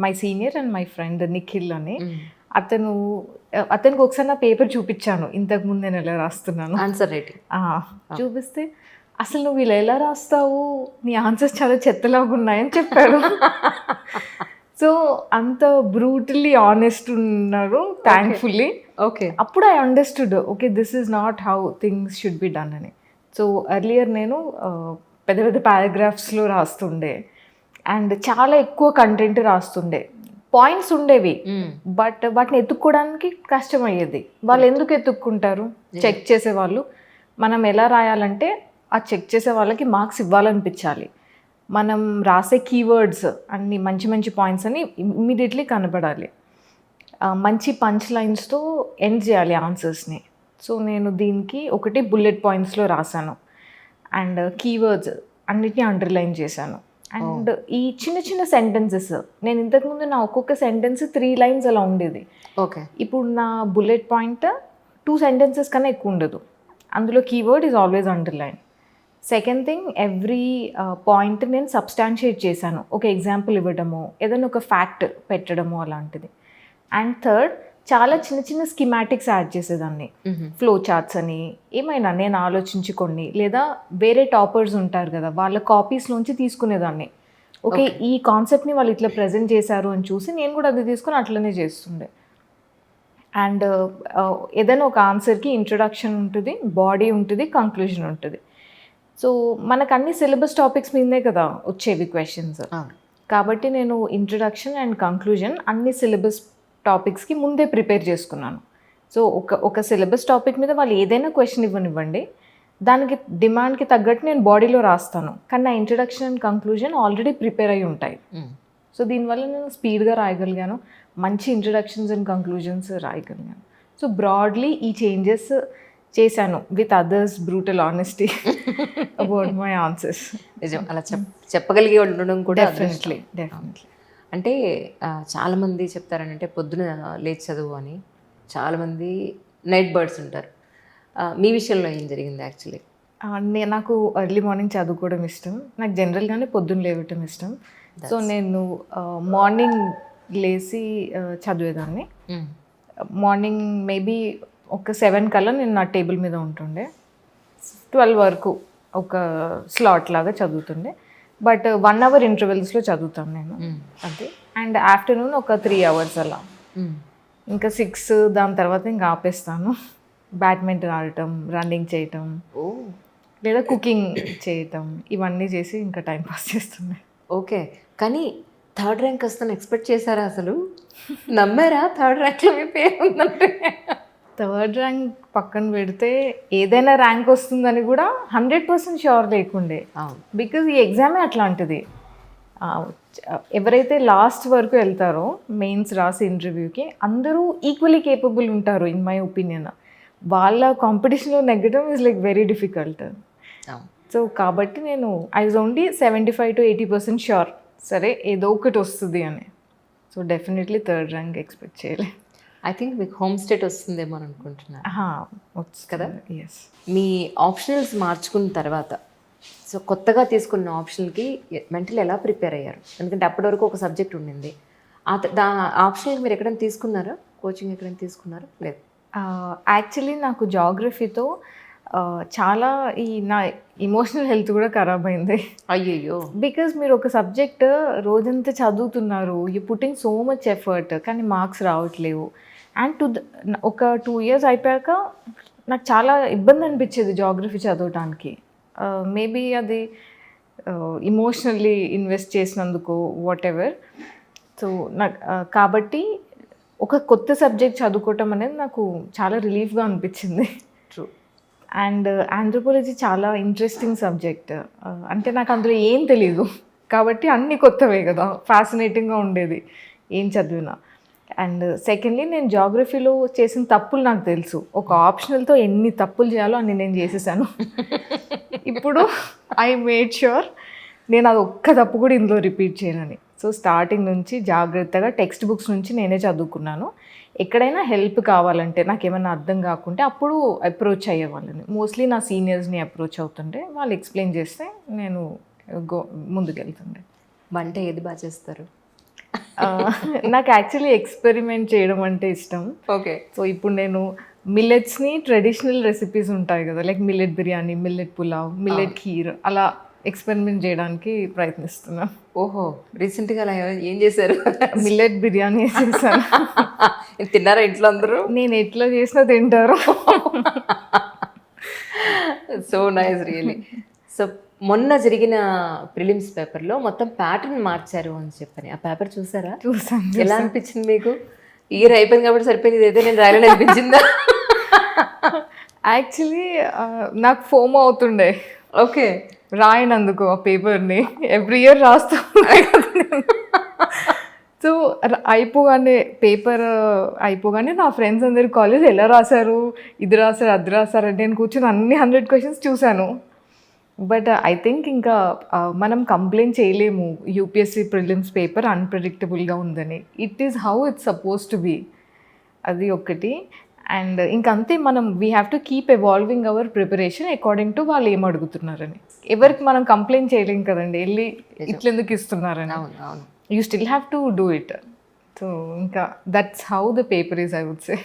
My senior and my friend Nikhil అని. అతను అతనికి ఒకసారి నా పేపర్ చూపించాను. ఇంతకు ముందు నేను ఎలా రాస్తున్నాను. ఆన్సర్ రైటింగ్ ఆ, చూపిస్తే అసలు నువ్వు ఇలా ఎలా రాస్తావు? నీ ఆన్సర్స్ చాలా చెత్తలాగా ఉన్నాయని చెప్పాడు. సో అంత బ్రూటల్లీ ఆనెస్ట్ ఉన్నారు థ్యాంక్ఫుల్లీ ఓకే అప్పుడు I understood okay this is not how things should be done అని. సో ఎర్లియర్ నేను పెద్ద పెద్ద పారాగ్రాఫ్స్లో రాస్తుండే. అండ్ చాలా ఎక్కువ కంటెంట్ రాస్తుండే. పాయింట్స్ ఉండేవి. బట్ వాటిని ఎత్తుక్కోవడానికి కష్టమయ్యేది. వాళ్ళు ఎందుకు ఎత్తుక్కుంటారు? చెక్ చేసే వాళ్ళు మనం ఎలా రాయాలంటే ఆ చెక్ చేసే వాళ్ళకి మార్క్స్ ఇవ్వాలనిపించాలి. మనం రాసే కీవర్డ్స్ అన్ని మంచి మంచి పాయింట్స్ అని ఇమ్మీడియట్లీ కనపడాలి మంచి పంచ్ లైన్స్తో ఎండ్ చేయాలి ఆన్సర్స్ని సో నేను దీనికి ఒకటి బుల్లెట్ పాయింట్స్లో రాశాను. అండ్ కీవర్డ్స్ అన్నిటిని అండర్లైన్ చేశాను. అండ్ ఈ చిన్న చిన్న సెంటెన్సెస్ నేను ఇంతకుముందు నా ఒక్కొక్క సెంటెన్స్ త్రీ లైన్స్ అలా ఉండేది. ఓకే. ఇప్పుడు నా బుల్లెట్ పాయింట్ టూ సెంటెన్సెస్ కన్నా ఎక్కువ ఉండదు. అందులో keyword is always underline second thing every point నేను సబ్స్టాన్షియేట్ చేశాను. ఒక ఎగ్జాంపుల్ ఇవ్వడము ఏదైనా ఒక ఫ్యాక్ట్ పెట్టడము అలాంటిది. అండ్ థర్డ్ చాలా చిన్న చిన్న స్కిమాటిక్స్ యాడ్ చేసేదాన్ని. ఫ్లో చార్ట్స్ అని ఏమైనా నేను ఆలోచించి కొన్ని లేదా వేరే టాపర్స్ ఉంటారు కదా వాళ్ళ కాపీస్లోంచి తీసుకునేదాన్ని. ఓకే ఈ కాన్సెప్ట్ని వాళ్ళు ఇట్లా ప్రజెంట్ చేశారు అని చూసి నేను కూడా అది తీసుకొని అట్లనే చేస్తుండే. అండ్ ఏదైనా ఒక ఆన్సర్కి ఇంట్రొడక్షన్ ఉంటుంది బాడీ ఉంటుంది కంక్లూజన్ ఉంటుంది. సో మనకు అన్ని సిలబస్ టాపిక్స్ మీదే కదా వచ్చేవి క్వశ్చన్స్ కాబట్టి నేను ఇంట్రడక్షన్ అండ్ కంక్లూజన్ అన్ని సిలబస్ టాపిక్స్కి ముందే ప్రిపేర్ చేసుకున్నాను. సో ఒక ఒక సిలబస్ టాపిక్ మీద వాళ్ళు ఏదైనా క్వశ్చన్ ఇవ్వనివ్వండి. దానికి డిమాండ్కి తగ్గట్టు నేను బాడీలో రాస్తాను. కానీ నా introduction and conclusion already prepare అయి ఉంటాయి. సో దీనివల్ల నేను స్పీడ్గా రాయగలిగాను. మంచి ఇంట్రడక్షన్స్ అండ్ కంక్లూజన్స్ రాయగలిగాను. సో బ్రాడ్లీ ఈ చేంజెస్ చేశాను with others brutal honesty about my answers. నిజం. అలా చెప్ చెప్పగలిగే ఉండడం కూడా డెఫినెట్లీ డెఫినెట్లీ. అంటే చాలామంది చెప్తారనంటే పొద్దున లేచి చదువు అని. చాలామంది నైట్ బర్డ్స్ ఉంటారు. మీ విషయంలో ఏం జరిగింది యాక్చువల్లీ? నాకు ఎర్లీ మార్నింగ్ చదువుకోవడం ఇష్టం. నాకు జనరల్గానే పొద్దున్న లేవటం ఇష్టం. సో నేను మార్నింగ్ లేచి చదివేదాన్ని. మార్నింగ్ మేబీ ఒక సెవెన్ కల్లా నేను నా టేబుల్ మీద ఉంటుండే. ట్వెల్వ్ వరకు ఒక స్లాట్ లాగా చదువుతుండే. బట్ వన్ అవర్ ఇంటర్వెల్స్లో చదువుతాను నేను. అంతే. అండ్ ఆఫ్టర్నూన్ ఒక త్రీ అవర్స్ అలా. ఇంకా సిక్స్ దాని తర్వాత ఇంకా ఆపేస్తాను. బ్యాడ్మింటన్ ఆడటం రన్నింగ్ చేయటం. ఓ. లేదా కుకింగ్ చేయటం. ఇవన్నీ చేసి ఇంకా టైం పాస్ చేస్తుంది ఓకే. కానీ థర్డ్ ర్యాంక్ వస్తాను ఎక్స్పెక్ట్ చేశారా అసలు? నమ్మారా? థర్డ్ ర్యాంక్లో మీ పేరు ఉందంటే? థర్డ్ ర్యాంక్ పక్కన పెడితే ఏదైనా ర్యాంక్ వస్తుందని కూడా హండ్రెడ్ పర్సెంట్ షూర్ లేకుండే. బికాజ్ ఈ ఎగ్జామే అట్లాంటిది. ఎవరైతే లాస్ట్ వరకు వెళ్తారో మెయిన్స్ రాసి ఇంటర్వ్యూకి అందరూ ఈక్వలీ కేపబుల్ ఉంటారు ఇన్ మై ఒపీనియన్. వాళ్ళ కాంపిటీషన్లో నెగ్గడం is like very difficult. So కాబట్టి నేను I was only seventy five to eighty percent sure సరే ఏదో ఒకటి వస్తుంది అని. So definitely third rank expect చేయలే ఐ థింక్ మీకు హోమ్ స్టేట్ వస్తుందేమో అని అనుకుంటున్నాను. కదా? ఎస్ మీ ఆప్షనల్స్ మార్చుకున్న తర్వాత సో కొత్తగా తీసుకున్న ఆప్షన్కి మెంటల్ ఎలా ప్రిపేర్ అయ్యారు? ఎందుకంటే అప్పటి వరకు ఒక సబ్జెక్ట్ ఉండింది. దా ఆప్షనల్ మీరు ఎక్కడైనా తీసుకున్నారా? కోచింగ్ ఎక్కడైనా తీసుకున్నారా? లేదు. యాక్చువల్లీ నాకు జాగ్రఫీతో చాలా ఈ నా ఇమోషనల్ హెల్త్ కూడా ఖరాబ్ అయింది. అయ్యయ్యో. బికాజ్ మీరు ఒక సబ్జెక్ట్ రోజంతా చదువుతున్నారు you putting so much effort కానీ మార్క్స్ రావట్లేవు. అండ్ టు ఒక టూ ఇయర్స్ అయిపోయాక నాకు చాలా ఇబ్బంది అనిపించేది జాగ్రఫీ చదవటానికి. మేబీ అది ఇమోషనల్లీ ఇన్వెస్ట్ చేసినందుకు వాట్ ఎవర్ సో నాకు కాబట్టి ఒక కొత్త సబ్జెక్ట్ చదువుకోవటం అనేది నాకు చాలా రిలీఫ్గా అనిపించింది. అండ్ ఆంథ్రోపాలజీ చాలా ఇంట్రెస్టింగ్ సబ్జెక్ట్ అంటే నాకు అందులో ఏం తెలీదు. కాబట్టి అన్ని కొత్తవే కదా. ఫ్యాసినేటింగ్గా ఉండేది ఏం చదివినా. అండ్ సెకండ్లీ నేను జాగ్రఫీలో చేసిన తప్పులు నాకు తెలుసు. ఒక ఆప్షనల్తో ఎన్ని తప్పులు చేయాలో అన్ని నేను చేసేసాను. ఇప్పుడు ఐ మేడ్ ష్యూర్ నేను అది ఒక్క తప్పు కూడా ఇందులో రిపీట్ చేయనని. సో స్టార్టింగ్ నుంచి జాగ్రత్తగా టెక్స్ట్ బుక్స్ నుంచి నేనే చదువుకున్నాను. ఎక్కడైనా హెల్ప్ కావాలంటే నాకు ఏమైనా అర్థం కాకుంటే అప్పుడు అప్రోచ్ అయ్యే వాళ్ళని మోస్ట్లీ నా సీనియర్స్ని అప్రోచ్ అవుతుండే వాళ్ళు ఎక్స్ప్లెయిన్ చేస్తే నేను గో ముందుకెళ్తుండే. వంట ఏది బాగా చేస్తారు? నాకు యాక్చువల్లీ ఎక్స్పెరిమెంట్ చేయడం అంటే ఇష్టం. ఓకే. సో ఇప్పుడు నేను మిల్లెట్స్ని ట్రెడిషనల్ రెసిపీస్ ఉంటాయి కదా like millet biryani millet pulao millet kheer అలా ఎక్స్పెరిమెంట్ చేయడానికి ప్రయత్నిస్తున్నాను ఓహో రీసెంట్గా అలా ఏం చేశారు? మిల్లెట్ బిర్యానీ చేశాను. తిన్నారా ఇంట్లో అందరూ? నేను ఎట్లా చేసినా తింటారు. So nice really. సో మొన్న జరిగిన ప్రిలిమ్స్ పేపర్లో మొత్తం ప్యాటర్న్ మార్చారు అని చెప్పని. ఆ పేపర్ చూసారా? చూసాను ఎలా అనిపించింది మీకు? ఇయర్ అయిపోయింది కాబట్టి సరిపోయింది ఇదైతే నేను రాయాలని అనిపించిందా? యాక్చువల్లీ నాకు ఫోమ్ అవుతుండే. ఓకే. రాయనందుకు ఆ పేపర్ని. ఎవ్రీ ఇయర్ రాస్తూ సో అయిపోగానే పేపర్ అయిపోగానే నా ఫ్రెండ్స్ అందరు కాలేజ్ ఎలా రాశారు? ఇది రాశారు అది రాశారు అంటే నేను కూర్చొని అన్ని హండ్రెడ్ క్వశ్చన్స్ చూశాను. బట్ ఐ థింక్ ఇంకా మనం కంప్లైంట్ చేయలేము. యూపీఎస్సీ ప్రిలిమ్స్ పేపర్ అన్ప్రెడిక్టబుల్గా ఉందని. It is how it's supposed to be. అది ఒకటి అండ్ ఇంకంతే మనం we have to keep evolving our preparation according to వాళ్ళు ఏం అడుగుతున్నారని. ఎవరికి మనం కంప్లైంట్ చేయలేం కదండి వెళ్ళి ఇట్లెందుకు ఇస్తున్నారని. You still have to do it so ఇంకా that's how the paper is I would say